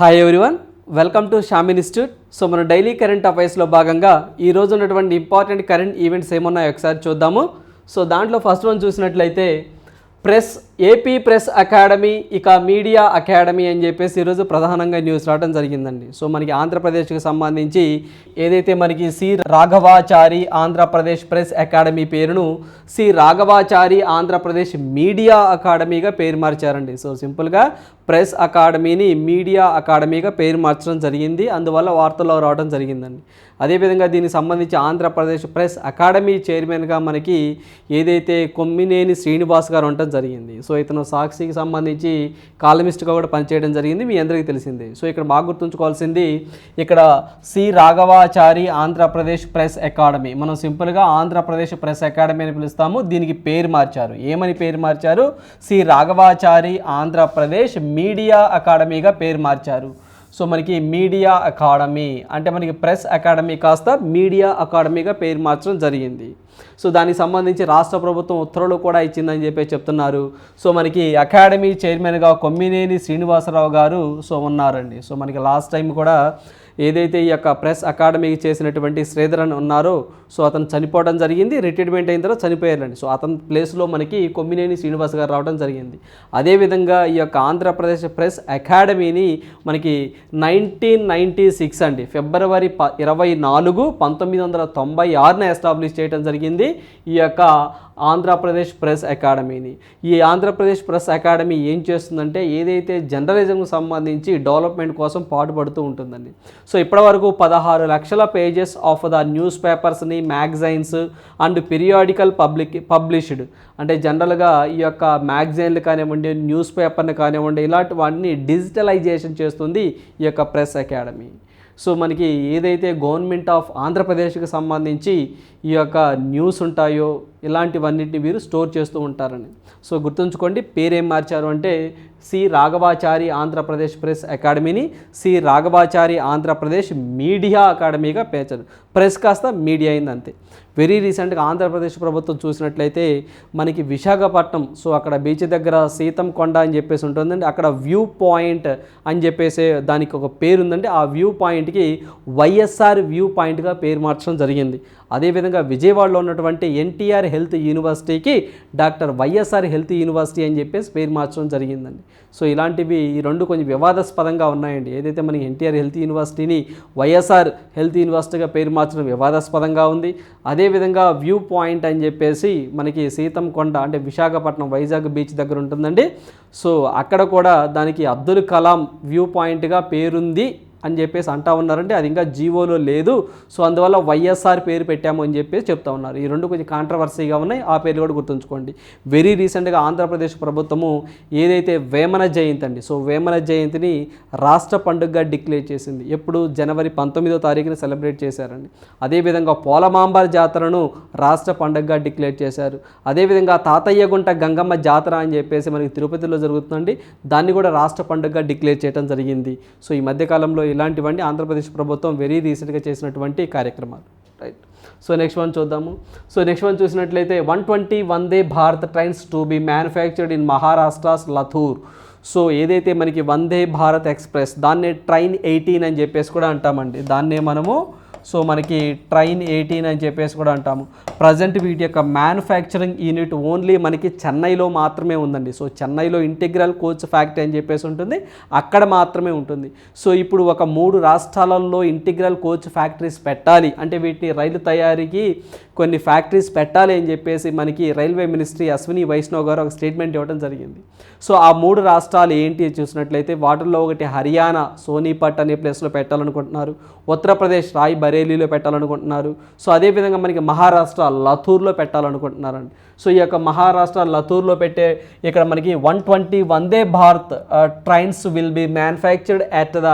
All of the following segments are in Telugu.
Hi everyone welcome to Sham institute so మన డైలీ కరెంట్ అఫైర్స్లో భాగంగా ఈ రోజు ఉన్నటువంటి ఇంపార్టెంట్ కరెంట్ ఈవెంట్స్ ఏమున్నాయో ఒకసారి చూద్దాము. సో దాంట్లో ఫస్ట్ వన్ చూసినట్లయితే ప్రెస్ ఏపీ ప్రెస్ అకాడమీ ఇక మీడియా అకాడమీ అని చెప్పేసి ఈరోజు ప్రధానంగా న్యూస్ రావడం జరిగిందండి. సో మనకి ఆంధ్రప్రదేశ్కి సంబంధించి ఏదైతే మనకి C. Raghavachari Andhra Pradesh press academy పేరును సి. రాఘవాచారి ఆంధ్రప్రదేశ్ మీడియా అకాడమీగా పేరు మార్చారండి. సో సింపుల్గా ప్రెస్ అకాడమీని మీడియా అకాడమీగా పేరు మార్చడం జరిగింది. అందువల్ల వార్తల్లో రావడం జరిగిందండి. అదేవిధంగా దీనికి సంబంధించి ఆంధ్రప్రదేశ్ ప్రెస్ అకాడమీ చైర్మన్గా మనకి ఏదైతే కొమ్మినేని శ్రీనివాస్ గారు ఉండటం జరిగింది. సో ఇతను సాక్షికి సంబంధించి కాలమిస్ట్గా కూడా పనిచేయడం జరిగింది మీ అందరికీ తెలిసిందే. సో ఇక్కడ బాగా గుర్తుంచుకోవాల్సింది ఇక్కడ C. Raghavachari Andhra Pradesh press academy. మనం సింపుల్గా ఆంధ్రప్రదేశ్ ప్రెస్ అకాడమీ అని పిలుస్తాము దీనికి పేరు మార్చారు. ఏమని పేరు మార్చారు? సి. రాఘవాచారి ఆంధ్రప్రదేశ్ మీడియా అకాడమీగా పేరు మార్చారు. సో మనకి మీడియా అకాడమీ అంటే మనకి ప్రెస్ అకాడమీ కాస్త మీడియా అకాడమీగా పేరు మార్చడం జరిగింది. సో దానికి సంబంధించి రాష్ట్ర ప్రభుత్వం ఉత్తర్వులు కూడా ఇచ్చిందని చెప్పి చెప్తున్నారు. సో మనకి అకాడమీ చైర్మన్గా కొమ్మినేని శ్రీనివాసరావు గారు సో ఉన్నారండి. సో మనకి లాస్ట్ టైం కూడా ఏదైతే ఈ యొక్క ప్రెస్ అకాడమీకి చేసినటువంటి శ్రీధరన్ ఉన్నారో సో అతను చనిపోవడం జరిగింది రిటైర్మెంట్ అయిన తర్వాత చనిపోయారండి సో అతని ప్లేస్లో మనకి కొమ్మినేని శ్రీనివాస్ గారు రావడం జరిగింది. అదేవిధంగా ఈ యొక్క ఆంధ్రప్రదేశ్ ప్రెస్ అకాడమీని మనకి నైన్టీన్ నైంటీ సిక్స్ అండి ఫిబ్రవరి ప ఇరవై నాలుగు పంతొమ్మిది వందల తొంభై ఆరున ఎస్టాబ్లిష్ చేయడం జరిగింది ఈ యొక్క ఆంధ్రప్రదేశ్ ప్రెస్ అకాడమీని. ఈ ఆంధ్రప్రదేశ్ ప్రెస్ అకాడమీ ఏం చేస్తుందంటే ఏదైతే జర్నలిజంకు సంబంధించి డెవలప్మెంట్ కోసం పాటుపడుతూ ఉంటుందండి. సో ఇప్పటివరకు పదహారు లక్షల pages of the news పేపర్స్ని magazines and periodical public published అంటే జనరల్గా ఈ యొక్క మ్యాగజైన్లు కానివ్వండి న్యూస్ పేపర్ని కానివ్వండి ఇలాంటి వాటిని డిజిటలైజేషన్ చేస్తుంది ఈ యొక్క ప్రెస్ అకాడమీ సో మనకి ఏదైతే గవర్నమెంట్ ఆఫ్ ఆంధ్రప్రదేశ్కి సంబంధించి ఈ యొక్క న్యూస్ ఉంటాయో ఇలాంటివన్నిటిని వీరు స్టోర్ చేస్తూ ఉంటారని. సో గుర్తుంచుకోండి పేరేం మార్చారు అంటే సి రాఘవాచారి ఆంధ్రప్రదేశ్ ప్రెస్ అకాడమీని సి రాఘవాచారి ఆంధ్రప్రదేశ్ మీడియా అకాడమీగా పేర్చారు. ప్రెస్ కాస్త మీడియా అయింది అంతే వెరీ రీసెంట్గా ఆంధ్రప్రదేశ్ ప్రభుత్వం చూసినట్లయితే మనకి విశాఖపట్నం సో అక్కడ బీచ్ దగ్గర సీతం కొండ అని చెప్పేసి ఉంటుందండి. అక్కడ వ్యూ పాయింట్ అని చెప్పేసి దానికి ఒక పేరు ఉందండి ఆ వ్యూ పాయింట్కి వైఎస్ఆర్ వ్యూ పాయింట్గా పేరు మార్చడం జరిగింది. అదేవిధంగా విజయవాడలో ఉన్నటువంటి ఎన్టీఆర్ హెల్త్ యూనివర్సిటీకి డాక్టర్ వైఎస్ఆర్ హెల్త్ యూనివర్సిటీ అని చెప్పేసి పేరు మార్చడం జరిగిందండి. సో ఇలాంటివి ఈ రెండు కొంచెం వివాదాస్పదంగా ఉన్నాయండి. ఏదైతే మనకి ఎన్టీఆర్ హెల్త్ యూనివర్సిటీని వైఎస్ఆర్ హెల్త్ యూనివర్సిటీగా పేరు మార్చడం వివాదాస్పదంగా ఉంది. అదేవిధంగా వ్యూ పాయింట్ అని చెప్పేసి మనకి సీతం కొండ అంటే విశాఖపట్నం వైజాగ్ బీచ్ దగ్గర ఉంటుందండి. సో అక్కడ కూడా దానికి అబ్దుల్ కలాం వ్యూ పాయింట్గా పేరుంది. అని చెప్పేసి అంటా ఉన్నారంటే అది ఇంకా జీవోలో లేదు. సో అందువల్ల వైఎస్ఆర్ పేరు పెట్టాము అని చెప్పేసి చెప్తా ఉన్నారు. ఈ రెండు కొంచెం కాంట్రవర్సీగా ఉన్నాయి. ఆ పేర్లు కూడా గుర్తుంచుకోండి. వెరీ రీసెంట్గా ఆంధ్రప్రదేశ్ ప్రభుత్వము ఏదైతే వేమన జయంతి అండి సో వేమన జయంతిని రాష్ట్ర పండుగగా డిక్లేర్ చేసింది. ఎప్పుడు? జనవరి పంతొమ్మిదో తారీఖున సెలబ్రేట్ చేశారండి. అదేవిధంగా పోలమాంబర్ జాతరను రాష్ట్ర పండుగగా డిక్లేర్ చేశారు. అదేవిధంగా తాతయ్యగుంట గంగమ్మ జాతర అని చెప్పేసి మనకి తిరుపతిలో జరుగుతుందండి. దాన్ని కూడా రాష్ట్ర పండుగగా డిక్లేర్ చేయడం జరిగింది. సో ఈ మధ్యకాలంలో ఇలాంటివన్నీ ఆంధ్రప్రదేశ్ ప్రభుత్వం వెరీ రీసెంట్గా చేసినటువంటి కార్యక్రమాలు. రైట్ సో నెక్స్ట్ వన్ చూద్దాము. సో నెక్స్ట్ వన్ చూసినట్లయితే one twenty Vande Bharat trains to be manufactured in Maharashtra's Latur so ఏదైతే మనకి వందే భారత్ ఎక్స్ప్రెస్ దాన్నే ట్రైన్ ఎయిటీన్ అని చెప్పేసి కూడా అంటామండి. దాన్నే మనము సో మనకి ట్రైన్ ఎయిటీన్ అని చెప్పేసి కూడా అంటాము. ప్రజెంట్ వీటి యొక్క మ్యానుఫ్యాక్చరింగ్ యూనిట్ ఓన్లీ మనకి చెన్నైలో మాత్రమే ఉందండి. సో చెన్నైలో ఇంటిగ్రల్ కోచ్ ఫ్యాక్టరీ అని చెప్పేసి ఉంటుంది. అక్కడ మాత్రమే ఉంటుంది. సో ఇప్పుడు ఒక మూడు రాష్ట్రాలలో ఇంటిగ్రల్ కోచ్ ఫ్యాక్టరీస్ పెట్టాలి. అంటే వీటిని రైలు తయారీకి కొన్ని ఫ్యాక్టరీస్ పెట్టాలి అని చెప్పేసి మనకి రైల్వే మినిస్ట్రీ అశ్విని వైష్ణవ్ గారు ఒక స్టేట్మెంట్ ఇవ్వడం జరిగింది. సో ఆ మూడు రాష్ట్రాలు ఏంటి చూసినట్లయితే వాటిల్లో ఒకటి హర్యానా సోనీపట్ అనే ప్లేస్లో పెట్టాలనుకుంటున్నారు. ఉత్తరప్రదేశ్ రాయ్ బరేలీలో పెట్టాలనుకుంటున్నారు. సో అదేవిధంగా మనకి మహారాష్ట్ర లతూర్లో పెట్టాలనుకుంటున్నారండి. సో ఈ యొక్క మహారాష్ట్ర లతూర్లో పెట్టే ఇక్కడ మనకి one twenty Vande Bharat trains will be manufactured at the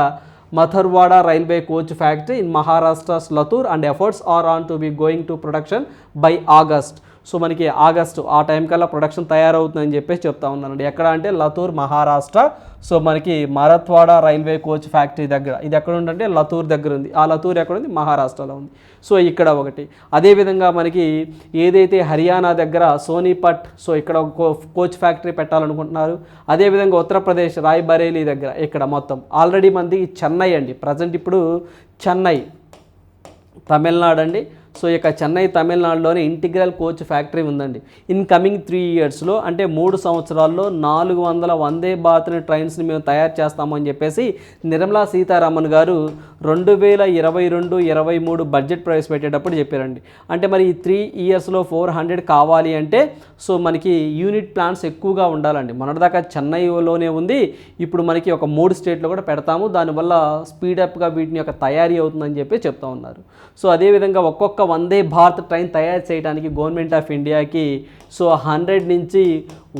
Marathwada railway coach factory in Maharashtra Latur and efforts are on to be going to production by August. So మనకి ఆగస్టు ఆ టైం కల్లా ప్రొడక్షన్ తయారవుతుందని చెప్పేసి చెప్తా ఉన్నానండి. ఎక్కడ అంటే లతూర్ మహారాష్ట్ర. సో మనకి మరత్వాడ రైల్వే కోచ్ ఫ్యాక్టరీ దగ్గర. ఇది ఎక్కడ ఉందంటే లతూర్ దగ్గర ఉంది. ఆ లతూర్ ఎక్కడ ఉంది? మహారాష్ట్రలో ఉంది. సో ఇక్కడ ఒకటి. అదేవిధంగా మనకి ఏదైతే హర్యానా దగ్గర సోనీపట్ సో ఇక్కడ ఒక కో- కోచ్ ఫ్యాక్టరీ పెట్టాలనుకుంటున్నారు. అదేవిధంగా ఉత్తరప్రదేశ్ రాయ్ బరేలీ దగ్గర ఇక్కడ మొత్తం. ఆల్రెడీ మంది చెన్నై అండి. ప్రజెంట్ ఇప్పుడు చెన్నై. తమిళనాడు అండి. సో ఇక చెన్నై తమిళనాడులోనే ఇంటిగ్రల్ కోచ్ ఫ్యాక్టరీ ఉందండి. ఇన్ కమింగ్ త్రీ ఇయర్స్లో అంటే మూడు సంవత్సరాల్లో నాలుగు వందల వందే భారత్ ట్రైన్స్ని మేము తయారు చేస్తామని చెప్పేసి నిర్మలా సీతారామన్ గారు రెండు వేల ఇరవై రెండు ఇరవై మూడు బడ్జెట్ ప్రవేశపెట్టేటప్పుడు చెప్పారండి. అంటే మరి ఈ త్రీ ఇయర్స్లో ఫోర్ హండ్రెడ్ కావాలి అంటే సో మనకి యూనిట్ ప్లాన్స్ ఎక్కువగా ఉండాలండి. మొన్నటిదాకా చెన్నైలోనే ఉంది. ఇప్పుడు మనకి ఒక మూడు స్టేట్లో కూడా పెడతాము. దానివల్ల స్పీడప్గా వీటిని యొక్క తయారీ అవుతుందని చెప్పి చెప్తా ఉన్నారు. సో అదేవిధంగా ఒక్కొక్క వందే భారత్ ట్రైన్ తయారు చేయడానికి గవర్నమెంట్ ఆఫ్ ఇండియాకి సో హండ్రెడ్ నుంచి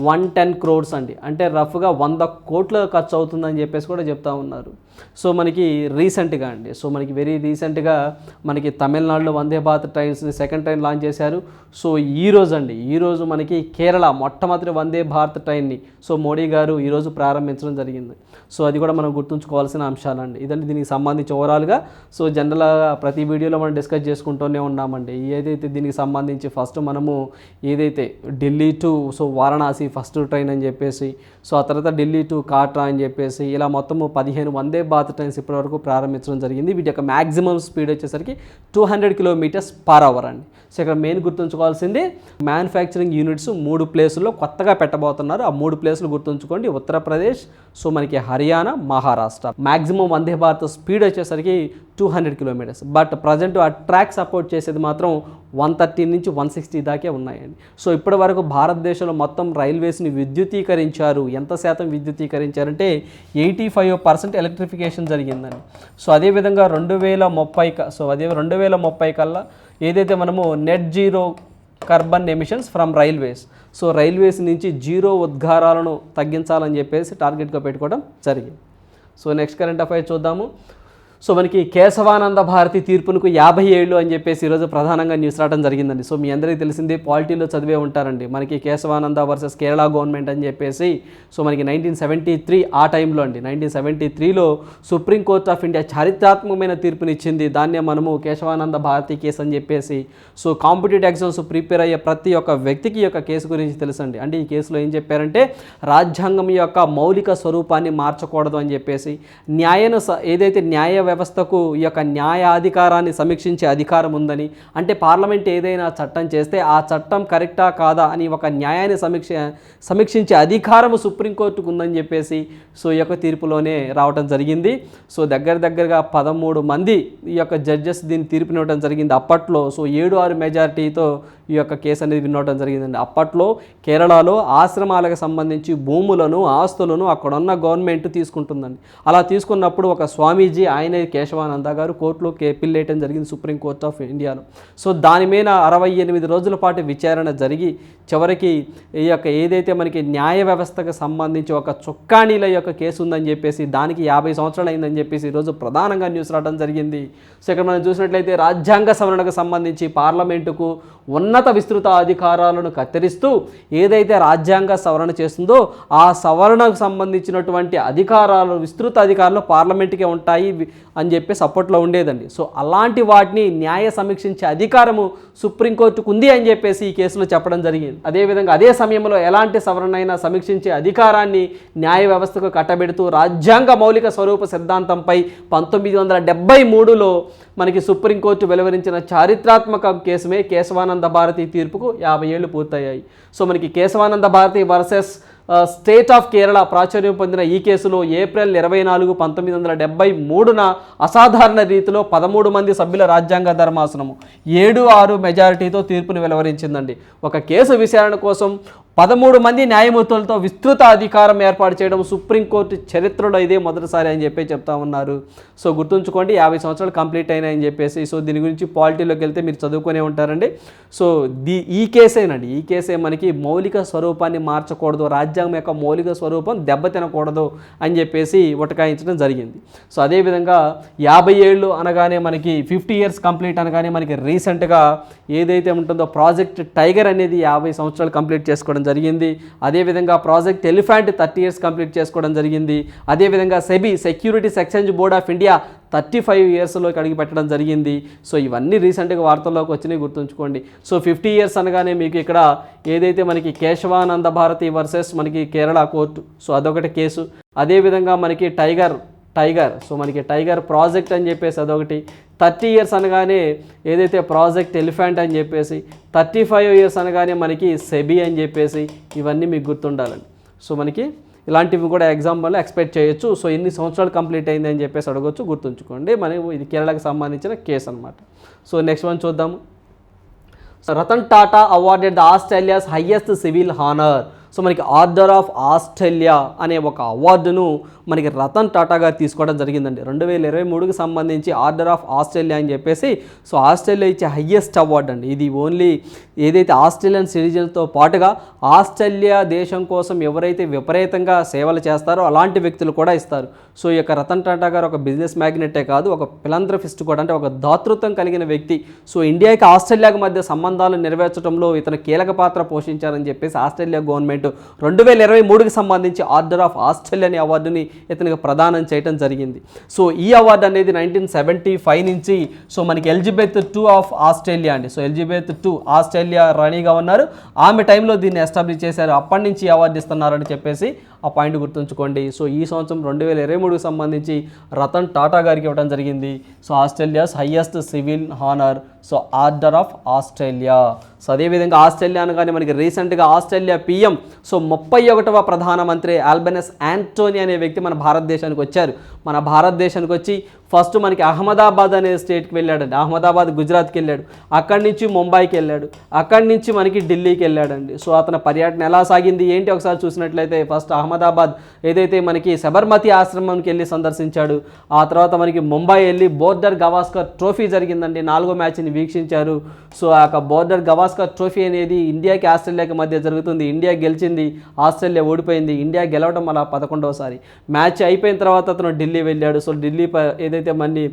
వన్ టెన్ క్రోడ్స్ అండి. అంటే రఫ్గా వంద కోట్ల ఖర్చు అవుతుందని చెప్పేసి కూడా చెప్తా ఉన్నారు. సో మనకి రీసెంట్గా అండి. సో మనకి వెరీ రీసెంట్గా మనకి తమిళనాడులో వందే భారత్ ట్రైన్స్ని సెకండ్ ట్రైన్ లాంచ్ చేశారు. సో ఈ రోజు అండి ఈరోజు మనకి కేరళ మొట్టమొదటి వందే భారత్ ట్రైన్ని సో మోడీ గారు ఈరోజు ప్రారంభించడం జరిగింది. సో అది కూడా మనం గుర్తుంచుకోవాల్సిన అంశాలండి. ఇదండి దీనికి సంబంధించి ఓవరాల్గా. సో జనరల్గా ప్రతి వీడియోలో మనం డిస్కస్ చేసుకుంటూనే ఉన్నామండి. ఏదైతే దీనికి సంబంధించి ఫస్ట్ మనము ఏదైతే Delhi to so Varanasi first train అని చెప్పేసి సో ఆ తర్వాత ఢిల్లీ టు కాట్రా అని చెప్పేసి ఇలా మొత్తము పదిహేను వందే భారత్ ట్రైన్స్ ఇప్పటివరకు ప్రారంభించడం జరిగింది. వీటి యొక్క మ్యాక్సిమం స్పీడ్ వచ్చేసరికి two hundred kilometres per hour అండి. సో ఇక్కడ మెయిన్ గుర్తుంచుకోవాల్సింది మ్యానుఫ్యాక్చరింగ్ యూనిట్స్ మూడు ప్లేసుల్లో కొత్తగా పెట్టబోతున్నారు. ఆ మూడు ప్లేసులు గుర్తుంచుకోండి. ఉత్తరప్రదేశ్ సో మనకి హర్యానా మహారాష్ట్ర. మ్యాక్సిమం వందే భారత్ స్పీడ్ వచ్చేసరికి two hundred kilometres but present ఆ ట్రాక్ సపోర్ట్ చేసేది మాత్రం వన్ థర్టీ నుంచి వన్ సిక్స్టీ దాకే ఉన్నాయండి. సో ఇప్పటి వరకు భారతదేశంలో మొత్తం రైల్వేస్ని విద్యుతీకరించారు. ఎంత శాతం విద్యుతీకరించారంటే ఎయిటీ ఫైవ్ పర్సెంట్ ఎలక్ట్రిఫికేషన్ జరిగిందండి. సో అదేవిధంగా రెండు వేల ముప్పై సో అదే రెండు వేల ముప్పై కల్లా ఏదైతే మనము net zero carbon emissions from railways so railways నుంచి జీరో ఉద్గారాలను తగ్గించాలని చెప్పేసి టార్గెట్గా పెట్టుకోవడం జరిగింది. సో నెక్స్ట్ కరెంట్ అఫైర్ చూద్దాము. సో మనకి కేశవానంద భారతి తీర్పునకు యాభై ఏళ్ళు అని చెప్పేసి ఈరోజు ప్రధానంగా న్యూస్ రావడం జరిగిందండి. సో మీ అందరికీ తెలిసిందే పాలిటీలో చదివే ఉంటారండి. మనకి కేశవానంద వర్సెస్ కేరళ గవర్నమెంట్ అని చెప్పేసి సో మనకి నైన్టీన్ సెవెంటీ త్రీ ఆ టైంలో అండి నైన్టీన్ సెవెంటీ త్రీలో సుప్రీంకోర్ట్ ఆఫ్ ఇండియా చారిత్రాత్మకమైన తీర్పునిచ్చింది. దాన్నే మనము కేశవానంద భారతి కేసు అని చెప్పేసి సో కాంపిటేటివ్ ఎగ్జామ్స్ ప్రిపేర్ అయ్యే ప్రతి ఒక్క వ్యక్తికి యొక్క కేసు గురించి తెలుసండి. అంటే ఈ కేసులో ఏం చెప్పారంటే రాజ్యాంగం యొక్క మౌలిక స్వరూపాన్ని మార్చకూడదు అని చెప్పేసి న్యాయను స- ఏదైతే న్యాయ వ్యవస్థకు ఈ యొక్క న్యాయాధికారాన్ని సమీక్షించే అధికారం ఉందని అంటే పార్లమెంట్ ఏదైనా చట్టం చేస్తే ఆ చట్టం కరెక్టా కాదా అని ఒక న్యాయాన్ని సమీక్ష సమీక్షించే అధికారము సుప్రీంకోర్టుకు ఉందని చెప్పేసి సో ఈ యొక్క తీర్పులోనే రావటం జరిగింది. సో దగ్గర దగ్గరగా పదమూడు మంది ఈ యొక్క జడ్జెస్ దీన్ని తీర్పునివ్వడం జరిగింది. అప్పట్లో సో ఏడు ఆరు మెజారిటీతో ఈ యొక్క కేసు అనేది వినవడం జరిగిందండి. అప్పట్లో కేరళలో ఆశ్రమాలకు సంబంధించి భూములను ఆస్తులను అక్కడున్న గవర్నమెంట్ తీసుకుంటుందండి. అలా తీసుకున్నప్పుడు ఒక స్వామీజీ ఆయన కేశవానంద గారు కోర్టులో కే పిల్లేయటం జరిగింది సుప్రీం కోర్ట్ ఆఫ్ ఇండియాలో సో దాని మీద అరవై ఎనిమిది రోజుల పాటు విచారణ జరిగి చివరికి ఈ యొక్క ఏదైతే మనకి న్యాయ వ్యవస్థకు సంబంధించి ఒక చుక్కాణీల యొక్క కేసు ఉందని చెప్పేసి దానికి యాభై సంవత్సరాలు అయిందని చెప్పేసి ఈరోజు ప్రధానంగా న్యూస్ రావడం జరిగింది. సో ఇక్కడ మనం చూసినట్లయితే రాజ్యాంగ సవరణకు సంబంధించి పార్లమెంటుకు ఉన్నత విస్తృత అధికారాలను కత్తిరిస్తూ ఏదైతే రాజ్యాంగ సవరణ చేస్తుందో ఆ సవరణకు సంబంధించినటువంటి అధికారాలు విస్తృత అధికారాలు పార్లమెంట్కే ఉంటాయి అని చెప్పి సపోర్ట్లో ఉండేదండి. సో అలాంటి వాటిని న్యాయ సమీక్షించే అధికారము సుప్రీంకోర్టుకు ఉంది అని చెప్పేసి ఈ కేసులో చెప్పడం జరిగింది. అదేవిధంగా అదే సమయంలో ఎలాంటి సవరణ అయినా సమీక్షించే అధికారాన్ని న్యాయ వ్యవస్థకు కట్టబెడుతూ రాజ్యాంగ మౌలిక స్వరూప సిద్ధాంతంపై పంతొమ్మిది వందల డెబ్బై మూడులో మనకి సుప్రీంకోర్టు వెలువరించిన చారిత్రాత్మక కేసుమే కేశవానంద భారతి తీర్పుకు యాభై ఏళ్ళు పూర్తయ్యాయి. సో మనకి Keshavananda Bharati versus state of Kerala ప్రాచుర్యం పొందిన ఈ కేసులో ఏప్రిల్ ఇరవై నాలుగు పంతొమ్మిది వందల డెబ్బై మూడున అసాధారణ రీతిలో పదమూడు మంది సభ్యుల రాజ్యాంగ ధర్మాసనము ఏడు ఆరు మెజారిటీతో తీర్పును వెలువరించిందండి. ఒక కేసు విచారణ కోసం పదమూడు మంది న్యాయమూర్తులతో విస్తృత అధికారం ఏర్పాటు చేయడం సుప్రీంకోర్టు చరిత్రలో ఇదే మొదటిసారి అని చెప్పి చెప్తా ఉన్నారు. సో గుర్తుంచుకోండి యాభై సంవత్సరాలు కంప్లీట్ అయినాయని చెప్పేసి సో దీని గురించి పాలిటీలోకి వెళ్తే మీరు చదువుకునే ఉంటారండి. సో దీ ఈ కేసేనండి ఈ కేసే మనకి మౌలిక స్వరూపాన్ని మార్చకూడదు రాజ్యాంగం యొక్క మౌలిక స్వరూపం దెబ్బతినకూడదు అని చెప్పేసి ఉటకాయించడం జరిగింది. సో అదేవిధంగా యాభై ఏళ్ళు అనగానే మనకి ఫిఫ్టీ ఇయర్స్ కంప్లీట్ అనగానే మనకి రీసెంట్గా ఏదైతే ఉంటుందో ప్రాజెక్ట్ టైగర్ అనేది యాభై సంవత్సరాలు కంప్లీట్ చేసుకోవడం జరిగింది. అదేవిధంగా project elephant thirty years complete చేసుకోవడం జరిగింది. అదేవిధంగా SEBI securities exchange board of India thirty five ఇయర్స్లోకి అడిగి పెట్టడం జరిగింది. సో ఇవన్నీ రీసెంట్గా వార్తల్లోకి వచ్చినాయి గుర్తుంచుకోండి. సో ఫిఫ్టీ ఇయర్స్ అనగానే మీకు ఇక్కడ ఏదైతే మనకి కేశవానంద భారతి వర్సెస్ మనకి కేరళ కోర్టు. సో అదొకటి కేసు. అదేవిధంగా మనకి టైగర్ టైగర్. సో మనకి టైగర్ ప్రాజెక్ట్ అని చెప్పేసి అదొకటి. థర్టీ ఇయర్స్ అనగానే ఏదైతే ప్రాజెక్ట్ ఎలిఫెంట్ అని చెప్పేసి థర్టీ ఫైవ్ ఇయర్స్ అనగానే మనకి సెబీ అని చెప్పేసి ఇవన్నీ మీకు గుర్తుండాలండి. సో మనకి ఇలాంటివి కూడా ఎగ్జాంపుల్లో ఎక్స్పెక్ట్ చేయొచ్చు. సో ఎన్ని సంవత్సరాలు కంప్లీట్ అయింది అని చెప్పేసి అడగొచ్చు గుర్తుంచుకోండి. మనం ఇది కేరళకు సంబంధించిన కేసు అనమాట సో నెక్స్ట్ వన్ చూద్దాము. So Ratan Tata awarded the Australia's highest civil honour. So మనకి ఆర్డర్ ఆఫ్ ఆస్ట్రేలియా అనే ఒక అవార్డును మనకి రతన్ టాటా గారు తీసుకోవడం జరిగిందండి. రెండు వేల ఇరవై మూడుకి సంబంధించి ఆర్డర్ ఆఫ్ ఆస్ట్రేలియా అని చెప్పేసి సో ఆస్ట్రేలియా ఇచ్చే హయ్యెస్ట్ అవార్డు అండి. ఇది ఓన్లీ ఏదైతే ఆస్ట్రేలియన్ సిటిజన్తో పాటుగా ఆస్ట్రేలియా దేశం కోసం ఎవరైతే విపరీతంగా సేవలు చేస్తారో అలాంటి వ్యక్తులు కూడా ఇస్తారు. సో ఈ యొక్క రతన్ టాటా గారు ఒక బిజినెస్ మ్యాగ్నెటే కాదు ఒక ఫిలాంథ్రఫిస్ట్ కూడా. అంటే ఒక దాతృత్వం కలిగిన వ్యక్తి. సో ఇండియాకి ఆస్ట్రేలియాకి మధ్య సంబంధాలు నెరవేర్చడంలో ఇతను కీలక పాత్ర పోషించారని చెప్పేసి ఆస్ట్రేలియా గవర్నమెంట్ రెండు వేల ఇరవై మూడుకి సంబంధించి ఆర్డర్ ఆఫ్ ఆస్ట్రేలియా అనే అవార్డుని ఇతనికి ప్రదానం చేయడం జరిగింది. సో ఈ అవార్డు అనేది నైన్టీన్ సెవెంటీ ఫైవ్ నుంచి సో మనకి ఎలిజబెత్ టూ ఆఫ్ ఆస్ట్రేలియా అండి. సో ఎలిజబెత్ టూ ఆస్ట్రేలియా రాణిగా ఉన్నారు. ఆమె టైంలో దీన్ని ఎస్టాబ్లిష్ చేశారు. అప్పటి నుంచి అవార్డు ఇస్తున్నారని చెప్పేసి ఆ పాయింట్ గుర్తుంచుకోండి. సో ఈ సంవత్సరం రెండు వేల ఇరవై మూడుకు సంబంధించి రతన్ టాటా గారికి ఇవ్వడం జరిగింది. So Australia's highest civil honour. So order of Australia. So అదేవిధంగా ఆస్ట్రేలియా అనగానే మనకి రీసెంట్గా ఆస్ట్రేలియా పిఎం సో ముప్పై ఒకటవ ప్రధానమంత్రి ఆల్బెనస్ యాంటోనీ అనే వ్యక్తి మన భారతదేశానికి వచ్చారు. మన భారతదేశానికి వచ్చి ఫస్ట్ మనకి అహ్మదాబాద్ అనే స్టేట్కి వెళ్ళాడండి. అహ్మదాబాద్ గుజరాత్కి వెళ్ళాడు. అక్కడి నుంచి ముంబైకి వెళ్ళాడు. అక్కడి నుంచి మనకి ఢిల్లీకి వెళ్ళాడండి. సో అతని పర్యటన ఎలా సాగింది ఏంటి ఒకసారి చూసినట్లయితే ఫస్ట్ అహ్మదాబాద్ ఏదైతే మనకి సబర్మతి ఆశ్రమంకి వెళ్ళి సందర్శించాడు ఆ తర్వాత మనకి ముంబై వెళ్ళి బోర్డర్ గవాస్కర్ ట్రోఫీ జరిగిందండి. నాలుగో మ్యాచ్ని వీక్షించారు. సో ఆ యొక్క బోర్డర్ గవాస్కర్ ట్రోఫీ అనేది ఇండియాకి ఆస్ట్రేలియాకి మధ్య జరుగుతుంది. ఇండియా గెలిచింది ఆస్ట్రేలియా ఓడిపోయింది. ఇండియా గెలవడం అలా పదకొండవసారి. మ్యాచ్ అయిపోయిన తర్వాత అతను ఢిల్లీ వెళ్ళాడు. సో ఢిల్లీ ఏదైతే మళ్ళీ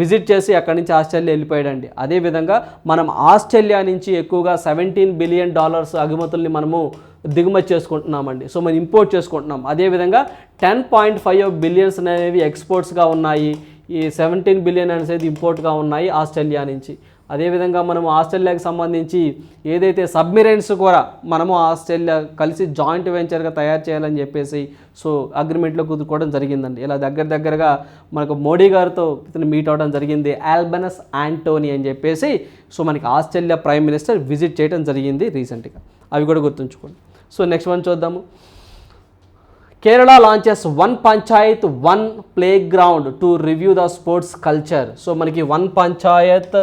విజిట్ చేసి అక్కడి నుంచి ఆస్ట్రేలియా వెళ్ళిపోయాడండి. అదేవిధంగా మనం ఆస్ట్రేలియా నుంచి ఎక్కువగా సెవెంటీన్ బిలియన్ డాలర్స్ అగుమతుల్ని మనము దిగుమతి చేసుకుంటున్నామండి. సో మనం ఇంపోర్ట్ చేసుకుంటున్నాం. అదేవిధంగా టెన్ పాయింట్ ఫైవ్ బిలియన్స్ అనేవి ఎక్స్పోర్ట్స్గా ఉన్నాయి. ఈ సెవెంటీన్ బిలియన్ అనేది ఇంపోర్ట్గా ఉన్నాయి ఆస్ట్రేలియా నుంచి. అదేవిధంగా మనం ఆస్ట్రేలియాకి సంబంధించి ఏదైతే సబ్మిరైన్స్ కూడా మనము ఆస్ట్రేలియా కలిసి జాయింట్ వెంచర్గా తయారు చేయాలని చెప్పేసి సో అగ్రిమెంట్లో కుదుర్కోవడం జరిగిందండి. ఇలా దగ్గర దగ్గరగా మనకు మోడీ గారితో ఇతను మీట్ అవ్వడం జరిగింది. ఆల్బనస్ యాంటోనీ అని చెప్పేసి సో మనకి ఆస్ట్రేలియా ప్రైమ్ మినిస్టర్ విజిట్ చేయడం జరిగింది రీసెంట్గా. అవి కూడా గుర్తుంచుకోండి. సో నెక్స్ట్ వన్ చూద్దాము. Kerala launches one panchayat one playground to review the sports culture so మనకి one panchayat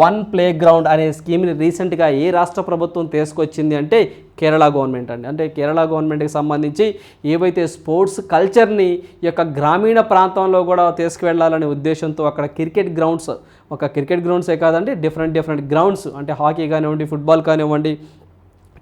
one playground అనే స్కీమ్ని రీసెంట్గా ఏ రాష్ట్ర ప్రభుత్వం తీసుకొచ్చింది అంటే కేరళ గవర్నమెంట్ అండి. అంటే కేరళ గవర్నమెంట్కి సంబంధించి ఏవైతే స్పోర్ట్స్ కల్చర్ని ఈ యొక్క గ్రామీణ ప్రాంతంలో కూడా తీసుకువెళ్ళాలనే ఉద్దేశంతో అక్కడ క్రికెట్ గ్రౌండ్స్ ఒక క్రికెట్ గ్రౌండ్సే కాదండి డిఫరెంట్ డిఫరెంట్ గ్రౌండ్స్ అంటే హాకీ కానివ్వండి ఫుట్బాల్ కానివ్వండి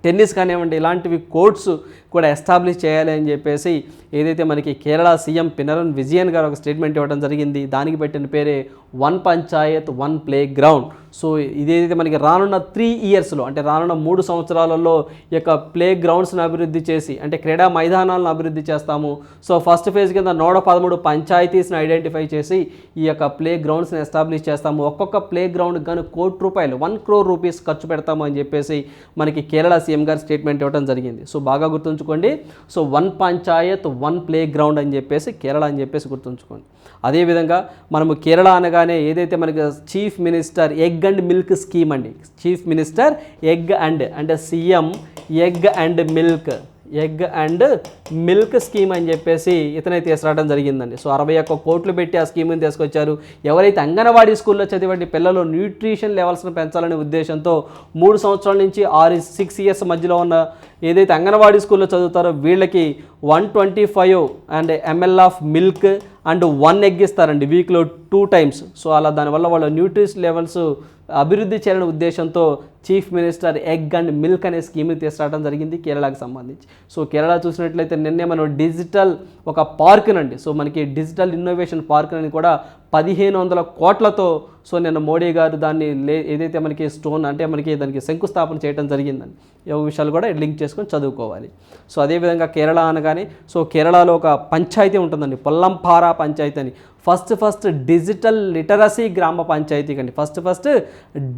టెన్నిస్ కానివ్వండి ఇలాంటివి కోర్ట్స్ కూడా ఎస్టాబ్లిష్ చేయాలి అని చెప్పేసి ఏదైతే మనకి కేరళ సీఎం పినరన్ విజయన్ గారు ఒక స్టేట్మెంట్ ఇవ్వడం జరిగింది. దానికి పెట్టిన పేరే one panchayat one playground. So ఇదేదైతే మనకి రానున్న త్రీ ఇయర్స్లో అంటే రానున్న మూడు సంవత్సరాలలో ఈ యొక్క ప్లే గ్రౌండ్స్ని అభివృద్ధి చేసి అంటే క్రీడా మైదానాలను అభివృద్ధి చేస్తాము. సో ఫస్ట్ ఫేజ్ కింద నూట పదమూడు పంచాయతీస్ని ఐడెంటిఫై చేసి ఈ యొక్క ప్లే గ్రౌండ్స్ని ఎస్టాబ్లిష్ చేస్తాము. ఒక్కొక్క ప్లే గ్రౌండ్ కానీ కోటి రూపాయలు వన్ క్రోర్ రూపీస్ ఖర్చు పెడతాము అని చెప్పేసి మనకి కేరళ సీఎం గారు స్టేట్మెంట్ ఇవ్వడం జరిగింది. సో బాగా గుర్తుంచుకోండి. So one panchayat one playground అని చెప్పేసి కేరళ అని చెప్పేసి గుర్తుంచుకోండి. అదేవిధంగా మనము కేరళ అనగానే ఏదైతే మనకి chief minister egg and milk scheme అండి. చీఫ్ మినిస్టర్ ఎగ్ అండ్ అంటే CM egg and milk egg and milk scheme అని చెప్పేసి ఇతనైతే తీసుకురావడం జరిగిందండి. సో అరవై ఒక్క కోట్లు పెట్టి ఆ స్కీమ్ని తీసుకొచ్చారు. ఎవరైతే అంగన్వాడీ స్కూల్లో చదివండి పిల్లలు న్యూట్రిషన్ లెవెల్స్ను పెంచాలనే ఉద్దేశంతో మూడు సంవత్సరాల నుంచి ఆరు సిక్స్ ఇయర్స్ మధ్యలో ఉన్న ఏదైతే అంగన్వాడీ స్కూల్లో చదువుతారో వీళ్ళకి one twenty five and ml of milk and one egg ఇస్తారండి వీక్లో టూ టైమ్స్. సో అలా దానివల్ల వాళ్ళ న్యూట్రిషన్ లెవెల్స్ అభివృద్ధి చేయాలనే ఉద్దేశంతో chief minister egg and milk అనే స్కీమ్ని తీసుకురావడం జరిగింది కేరళకు సంబంధించి. సో కేరళ చూసినట్లయితే నిన్నే మనం డిజిటల్ ఒక పార్క్నండి. సో మనకి డిజిటల్ ఇన్నోవేషన్ పార్క్ అని కూడా పదిహేను వందల కోట్లతో సో నిన్న మోడీ గారు దాన్ని లే ఏదైతే మనకి స్టోన్ అంటే మనకి దానికి శంకుస్థాపన చేయడం జరిగిందని ఈ విషయాలు కూడా లింక్ చేసుకొని చదువుకోవాలి. సో అదేవిధంగా కేరళ అనగానే సో కేరళలో ఒక పంచాయతీ ఉంటుందండి. పొల్లంపారా పంచాయతీ అని. ఫస్ట్ ఫస్ట్ డిజిటల్ లిటరసీ గ్రామ పంచాయతీ కండి first first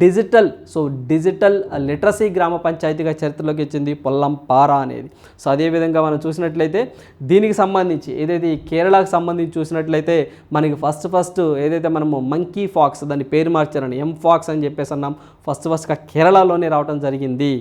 digital so digital literacy గ్రామ పంచాయతీగా చరిత్రలోకి వచ్చింది పొల్లంపార అనేది. సో అదేవిధంగా మనం చూసినట్లయితే దీనికి సంబంధించి ఏదైతే ఈ కేరళకు సంబంధించి చూసినట్లయితే మనకి ఫస్ట్ ఫస్ట్ ఏదైతే మనము మంకీ ఫాక్స్ దాని పేరు మార్చారని ఎం ఫాక్స్ అని చెప్పేసి అన్నాం. ఫస్ట్ ఫస్ట్గా కేరళలోనే రావడం జరిగింది.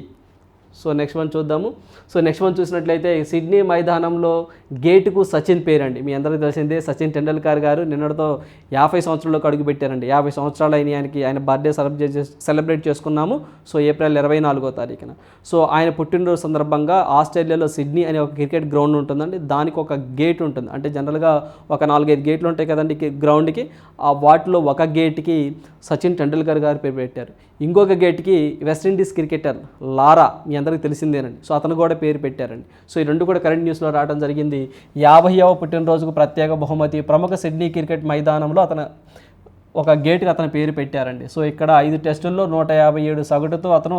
సో నెక్స్ట్ వన్ చూద్దాము. సో నెక్స్ట్ వన్ చూసినట్లయితే సిడ్నీ మైదానంలో గేటుకు సచిన్ పేరండి. మీ అందరికీ తెలిసిందే సచిన్ టెండూల్కర్ గారు నిన్నటితో యాభై సంవత్సరాలకు అడుగు పెట్టారండి. యాభై సంవత్సరాలు అయిన ఆయనకి. ఆయన బర్త్డే సెలబ్రేట్ చేసి సెలబ్రేట్ చేసుకున్నాము. సో ఏప్రిల్ ఇరవై నాలుగో తారీఖున. సో ఆయన పుట్టినరోజు సందర్భంగా ఆస్ట్రేలియాలో సిడ్నీ అనే ఒక క్రికెట్ గ్రౌండ్ ఉంటుందండి. దానికి ఒక గేట్ ఉంటుంది. అంటే జనరల్గా ఒక నాలుగైదు గేట్లు ఉంటాయి కదండి గ్రౌండ్కి. ఆ వాటిలో ఒక గేట్కి సచిన్ టెండూల్కర్ గారు పేరు పెట్టారు. ఇంకొక గేట్కి వెస్టిండీస్ క్రికెటర్ లారా మీ అందరికీ తెలిసిందేనండి. సో అతను కూడా పేరు పెట్టారండి. సో ఈ రెండు కూడా కరెంట్ న్యూస్లో రావడం జరిగింది. యాభైవ పుట్టినరోజుకు ప్రత్యేక బహుమతి ప్రముఖ సిడ్నీ క్రికెట్ మైదానంలో అతను ఒక గేట్కి అతను పేరు పెట్టారండి. సో ఇక్కడ ఐదు టెస్టుల్లో నూట యాభై ఏడు సగటుతో అతను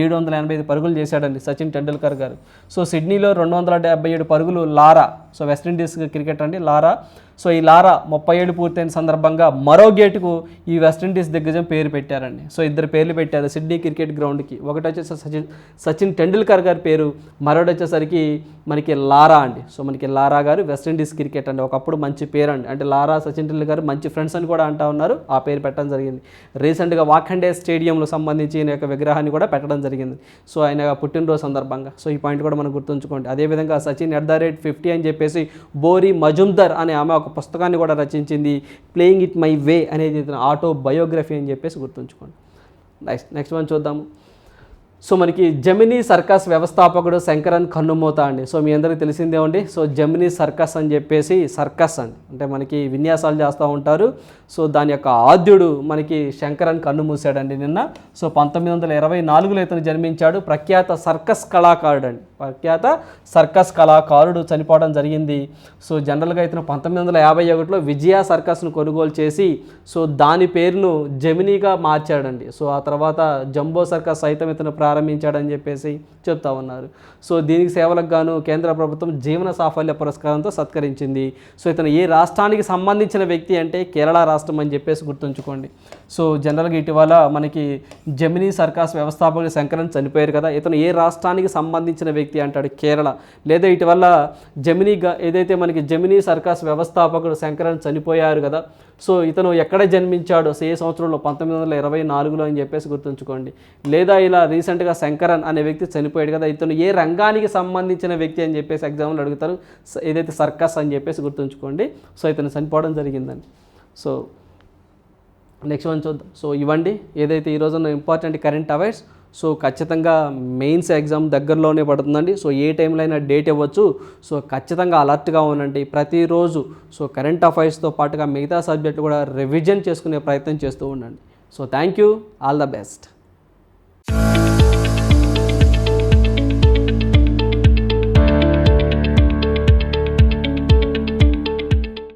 ఏడు వందల ఎనభై ఐదు పరుగులు చేశాడండి సచిన్ టెండూల్కర్ గారు. సో సిడ్నీలో రెండు వందల డెబ్బై ఏడు పరుగులు Lara so West Indies cricket అండి లారా. సో ఈ లారా ముప్పై ఏళ్ళు పూర్తయిన సందర్భంగా మరో గేటుకు ఈ వెస్టిండీస్ దిగ్గజం పేరు పెట్టారండి. సో ఇద్దరు పేర్లు పెట్టారు సిడ్నీ క్రికెట్ గ్రౌండ్కి ఒకటి వచ్చేసి సచిన్ సచిన్ టెండూల్కర్ గారి పేరు మరొకటి వచ్చేసరికి మనకి లారా అండి. సో మనకి లారా గారు వెస్టిండీస్ క్రికెట్ అండి. ఒకప్పుడు మంచి పేరు అండి అంటే లారా సచిన్ టెండూల్కర్ మంచి ఫ్రెండ్స్ అని కూడా అంటా ఉన్నారు. ఆ పేరు పెట్టడం జరిగింది. రీసెంట్గా వాఖండే స్టేడియంలో సంబంధించి ఈయన యొక్క విగ్రహాన్ని కూడా పెట్టడం జరిగింది. సో ఆయన పుట్టినరోజు సందర్భంగా. సో ఈ పాయింట్ కూడా మనం గుర్తుంచుకోండి. అదేవిధంగా Sachin at the rate fifty అని చెప్పి చెప్పేసి బోరి మజుందర్ అనే ఆమె ఒక పుస్తకాన్ని కూడా రచించింది ప్లేయింగ్ ఇట్ మై వే అనేది ఆటో బయోగ్రఫీ అని చెప్పేసి గుర్తుంచుకోండి. నెక్స్ట్ నెక్స్ట్ వన్ చూద్దాము. సో మనకి జమినీ సర్కస్ వ్యవస్థాపకుడు శంకరన్ కన్నుమూత అండి. సో మీ అందరికీ తెలిసిందే అండి సో జమినీ సర్కస్ అని చెప్పేసి సర్కస్ అండి అంటే మనకి విన్యాసాలు చేస్తూ ఉంటారు. సో దాని యొక్క ఆద్యుడు మనకి శంకరన్ కన్ను మూసాడండి నిన్న. సో పంతొమ్మిది వందల ఇరవై నాలుగులో ఇతను జన్మించాడు. ప్రఖ్యాత సర్కస్ కళాకారుడు అండి. ప్రఖ్యాత సర్కస్ కళాకారుడు చనిపోవడం జరిగింది. సో జనరల్గా ఇతను పంతొమ్మిది వందల యాభై ఒకటిలో విజయ సర్కస్ను కొనుగోలు చేసి సో దాని పేరును జమినీగా మార్చాడండి. సో ఆ తర్వాత జంబో సర్కస్ సైతం ఇతను ప్రారంభించాడని చెప్పేసి చెప్తా ఉన్నారు. సో దీనికి సేవలకు గాను కేంద్ర ప్రభుత్వం జీవన సాఫల్య పురస్కారంతో సత్కరించింది. సో ఇతను ఏ రాష్ట్రానికి సంబంధించిన వ్యక్తి అంటే కేరళ రాష్ట్రం అని చెప్పేసి గుర్తుంచుకోండి. సో జనరల్గా ఇటీవల మనకి జమినీ సర్కాస్ వ్యవస్థాపకుడు శంకరన్ చనిపోయారు కదా ఇతను ఏ రాష్ట్రానికి సంబంధించిన వ్యక్తి అంటాడు? కేరళ. లేదా ఇటీవల జమినీ ఏదైతే మనకి జమినీ సర్కాస్ వ్యవస్థాపకుడు శంకరన్ చనిపోయారు కదా సో ఇతను ఎక్కడ జన్మించాడో ఏ సంవత్సరంలో? పంతొమ్మిది వందల ఇరవై నాలుగులో అని చెప్పేసి గుర్తుంచుకోండి. లేదా ఇలా రీసెంట్గా శంకరన్ అనే వ్యక్తి చనిపోయాడు కదా ఇతను ఏ రంగానికి సంబంధించిన వ్యక్తి అని చెప్పేసి ఎగ్జామ్లో అడుగుతారు. ఏదైతే సర్కస్ అని చెప్పేసి గుర్తుంచుకోండి. సో ఇతను చనిపోవడం జరిగిందండి. సో నెక్స్ట్ వన్ చూద్దాం. సో ఇవ్వండి. ఏదైతే ఈ రోజున ఇంపార్టెంట్ కరెంట్ అఫైర్స్ సో ఖచ్చితంగా మెయిన్స్ ఎగ్జామ్ దగ్గరలోనే పడుతుందండి. సో ఏ టైంలో అయినా డేట్ ఇవ్వచ్చు. సో ఖచ్చితంగా అలర్ట్గా ఉండండి. ప్రతిరోజు సో కరెంట్ అఫైర్స్తో పాటుగా మిగతా సబ్జెక్టులు కూడా రివిజన్ చేసుకునే ప్రయత్నం చేస్తూ ఉండండి. So thank you. All the best.